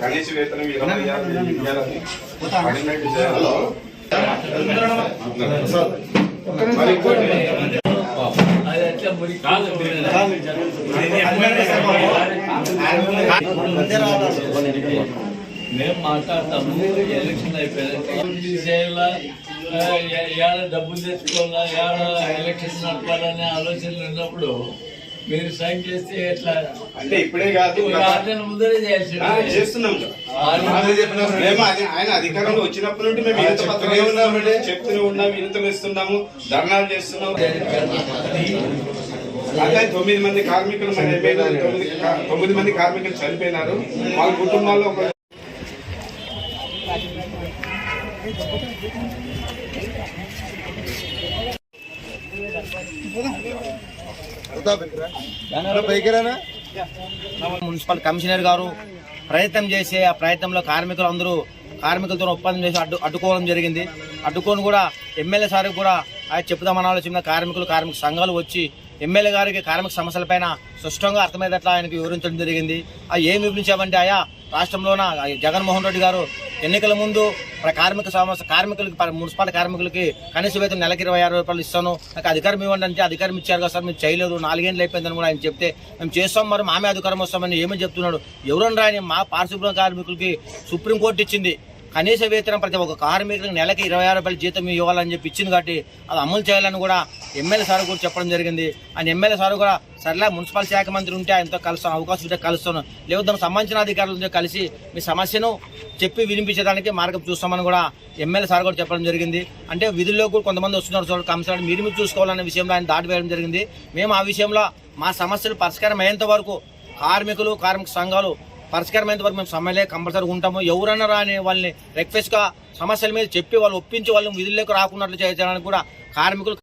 కనీస వేతనం ఇరవై ఆరు ఇవ్వాలని మేము మాట్లాడతాము ఎలక్షన్ అయిపోయాక చేయాలా ఏడ డబ్బులు తెచ్చుకోవాలా ఏడ ఎలక్షన్ నడపాలనే ఆలోచనలు ఉన్నప్పుడు మీరు సైన్ చేస్తే ఎట్లా అంటే ఇప్పుడే కాదు. ఒక ఆరు నెలల ముందరే చేయాల్సి చేస్తున్నాం అది- ఆయన అధికారంలో వచ్చినప్పటి నుండి మేము ఇంత పత్రాలు చెప్తూనే ఉన్నాం. ఇంతలు ఇస్తున్నాము ధర్నాలు చేస్తున్నాము. అంటే తొమ్మిది మంది కార్మికులు తొమ్మిది మంది కార్మికులు చనిపోయినారు. వాళ్ళ కుటుంబాల్లో ఒక మున్సిపల్ కమిషనర్ గారు ప్రయత్నం చేసి ఆ ప్రయత్నంలో కార్మికులు అందరూ కార్మికులతో ఒప్పందం చేసి అడ్డు అడ్డుకోవడం జరిగింది. అడ్డుకొని కూడా ఎమ్మెల్యే సార్ కూడా ఆయన చెప్దామని ఆలోచన కార్మికులు కార్మిక సంఘాలు వచ్చి ఎమ్మెల్యే గారికి కార్మిక సమస్యలపైన స్పష్టంగా అర్థమయ్యేటట్లు ఆయనకు వివరించడం జరిగింది. ఆ ఏం వివరించామంటే ఆయా రాష్ట్రంలోన జగన్మోహన్ రెడ్డి గారు ఎన్నికల ముందు కార్మిక సమస్య కార్మికులకి మున్సిపల్ కార్మికులకి కనీస వేతన నెలకి ఇరవై ఆరు రూపాయలు ఇస్తాను. నాకు అధికారం ఇవ్వండి అంటే అధికారం ఇచ్చారు కదా సార్ మీరు చేయలేదు. నాలుగేళ్ళు అయిపోయిందని కూడా ఆయన చెప్తే మేము చేస్తాం మరి మామే అధికారం వస్తామని ఏమని చెప్తున్నాడు? ఎవరని రాని మా పారిశుభ్ర కార్మికులకి సుప్రీంకోర్టు ఇచ్చింది. కనీస వేతనం ప్రతి ఒక్క కార్మికులకు నెలకి ఇరవై ఆరు రూపాయలు జీతం ఇవ్వాలని చెప్పి ఇచ్చింది కాబట్టి అది అమలు చేయాలని కూడా ఎమ్మెల్యే సార్ కూడా చెప్పడం జరిగింది. ఆయన ఎమ్మెల్యే సార్ కూడా సర్లే మున్సిపల్ శాఖ మంత్రి ఉంటే ఆయనతో కలుస్తాను అవకాశం ఉంటే కలుస్తాను. లేకపోతే దానికి సంబంధించిన అధికారులతో కలిసి మీ సమస్యను చెప్పి వినిపించడానికి మార్గం చూస్తామని కూడా ఎమ్మెల్యే సార్ కూడా చెప్పడం జరిగింది. అంటే విధుల్లో కూడా కొంతమంది వస్తున్నారు చూడండి కమిషనర్. మీరు మీరు చూసుకోవాలనే విషయంలో ఆయన దాటి వేయడం జరిగింది. మేము ఆ విషయంలో మా సమస్యలు పరిష్కారం అయ్యేంత వరకు కార్మికులు కార్మిక సంఘాలు పరిష్కారమైనంత వరకు మేము సమ్మెలే కంపల్సరీ ఉంటాము. ఎవరన్నా రాని వాళ్ళని రిక్వెస్ట్గా సమస్యల మీద చెప్పి వాళ్ళు ఒప్పించి వాళ్ళు విధుల్లోకి రాకున్నట్లు చేయడానికి కూడా కార్మికులు